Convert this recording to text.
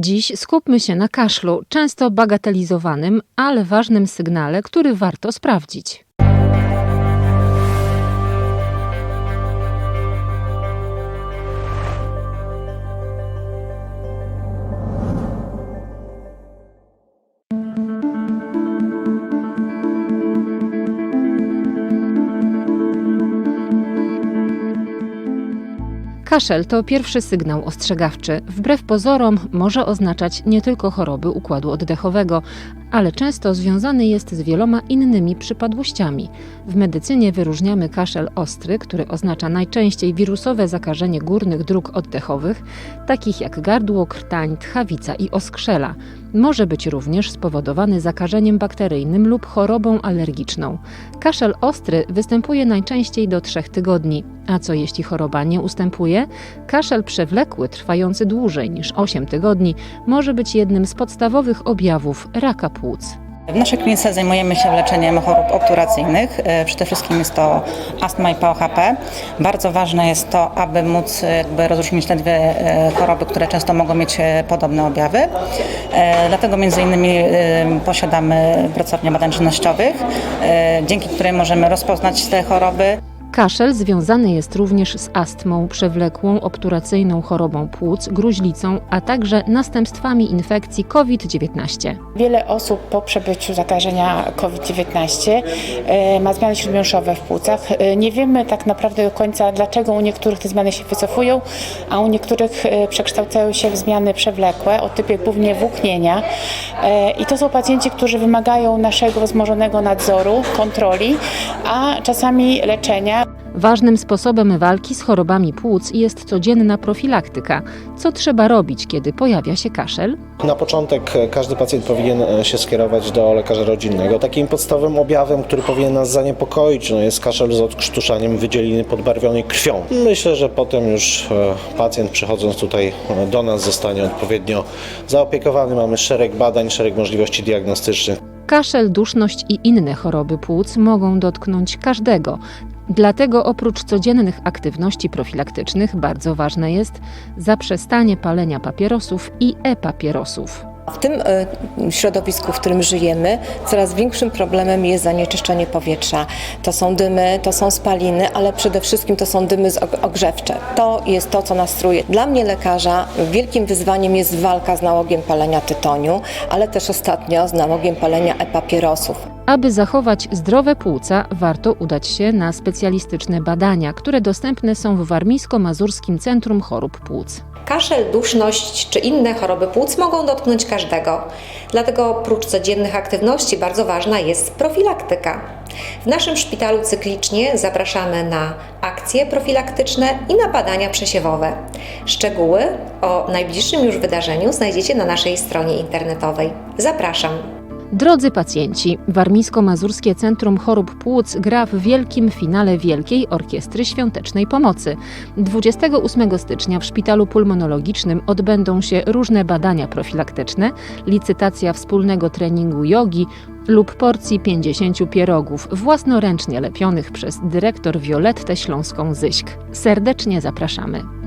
Dziś skupmy się na kaszlu, często bagatelizowanym, ale ważnym sygnale, który warto sprawdzić. Kaszel to pierwszy sygnał ostrzegawczy. Wbrew pozorom może oznaczać nie tylko choroby układu oddechowego, ale często związany jest z wieloma innymi przypadłościami. W medycynie wyróżniamy kaszel ostry, który oznacza najczęściej wirusowe zakażenie górnych dróg oddechowych, takich jak gardło, krtań, tchawica i oskrzela. Może być również spowodowany zakażeniem bakteryjnym lub chorobą alergiczną. Kaszel ostry występuje najczęściej do trzech tygodni. A co jeśli choroba nie ustępuje? Kaszel przewlekły, trwający dłużej niż 8 tygodni, może być jednym z podstawowych objawów raka płuc. W naszej klinice zajmujemy się leczeniem chorób obturacyjnych. E, Przede wszystkim jest to astma i POHP. Bardzo ważne jest to, aby móc e, jakby rozróżnić te dwie e, choroby, które często mogą mieć podobne objawy. Dlatego między innymi posiadamy pracownię badań żywnościowych, e, dzięki której możemy rozpoznać te choroby. Kaszel związany jest również z astmą, przewlekłą obturacyjną chorobą płuc, gruźlicą, a także następstwami infekcji COVID-19. Wiele osób po przebyciu zakażenia COVID-19 e, ma zmiany śródmiąższowe w płucach. E, Nie wiemy tak naprawdę do końca, dlaczego u niektórych te zmiany się wycofują, a u niektórych e, przekształcają się w zmiany przewlekłe o typie głównie włóknienia. I to są pacjenci, którzy wymagają naszego wzmożonego nadzoru, kontroli, a czasami leczenia. Ważnym sposobem walki z chorobami płuc jest codzienna profilaktyka. Co trzeba robić, kiedy pojawia się kaszel? Na początek e, każdy pacjent powinien e, się skierować do lekarza rodzinnego. Takim podstawowym objawem, który powinien nas zaniepokoić, no jest kaszel z odkrztuszaniem wydzieliny podbarwionej krwią. Myślę, że potem już e, pacjent przychodząc tutaj do nas zostanie odpowiednio zaopiekowany. Mamy szereg badań, szereg możliwości diagnostycznych. Kaszel, duszność i inne choroby płuc mogą dotknąć każdego. Dlatego oprócz codziennych aktywności profilaktycznych bardzo ważne jest zaprzestanie palenia papierosów i e-papierosów. W tym e, środowisku, w którym żyjemy, coraz większym problemem jest zanieczyszczenie powietrza. To są dymy, to są spaliny, ale przede wszystkim to są dymy ogrzewcze. To jest to, co nas truje. Dla mnie, lekarza, wielkim wyzwaniem jest walka z nałogiem palenia tytoniu, ale też ostatnio z nałogiem palenia e-papierosów. Aby zachować zdrowe płuca, warto udać się na specjalistyczne badania, które dostępne są w Warmińsko-Mazurskim Centrum Chorób Płuc. Kaszel, duszność czy inne choroby płuc mogą dotknąć każdego. Dlatego oprócz codziennych aktywności bardzo ważna jest profilaktyka. W naszym szpitalu cyklicznie zapraszamy na akcje profilaktyczne i na badania przesiewowe. Szczegóły o najbliższym już wydarzeniu znajdziecie na naszej stronie internetowej. Zapraszam. Drodzy pacjenci, Warmińsko-Mazurskie Centrum Chorób Płuc gra w wielkim finale Wielkiej Orkiestry Świątecznej Pomocy. 28 stycznia w Szpitalu Pulmonologicznym odbędą się różne badania profilaktyczne, licytacja wspólnego treningu jogi lub porcji 50 pierogów własnoręcznie lepionych przez dyrektor Violettę Śląską-Zyśk. Serdecznie zapraszamy.